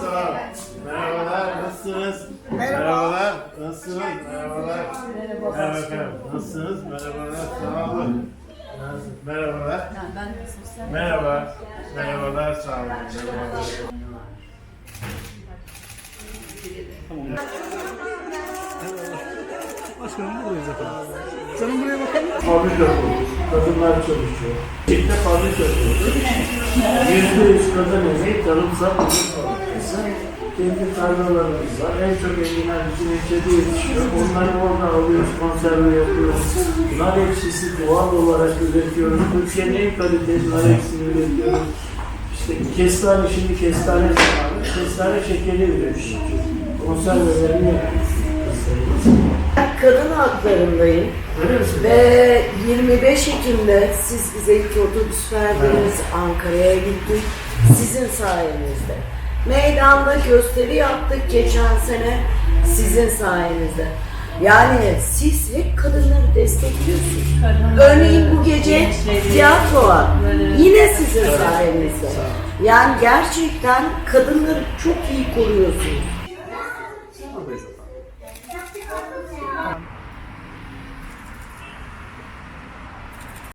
sağ. Merhabalar, nasılsınız? Merhabalar, nasılsınız? Merhabalar. Merhaba efendim, nasılsınız? Merhabalar, sağ olun. Merhabalar. Merhaba. Merhabalar, sağ olun. Merhabalar. Başkanım buradayız efendim. Canım buraya bakalım. Fabrika kurduk. Kadınlar çalışıyor. Çiftte fabrika kurduk. Yüzde yüz kadın emeği tarımsal ürün fabrikası. Kendi tarlalarımız var. En çok enginar bizim ilçede yetişiyor. Onları orada alıyoruz, konserve yapıyoruz. Nar ekşisi doğal olarak üretiyoruz. Türkiye'nin en kaliteli nar ekşisini üretiyoruz. İşte kestane, şimdi kestane zamanı. Kestane şekeri üretiyoruz. Konservelerini yapıyoruz. Kadın haklarındayım ve 25 Ekim'de siz bize ilk otobüs verdiniz, Ankara'ya gittik sizin sayenizde. Meydanda gösteri yaptık geçen sene sizin sayenizde. Yani siz hep kadınları destekliyorsunuz. Kadınları, Örneğin bu gece tiyatro var. Yine sizin sayenizde. Yani gerçekten kadınları çok iyi koruyorsunuz.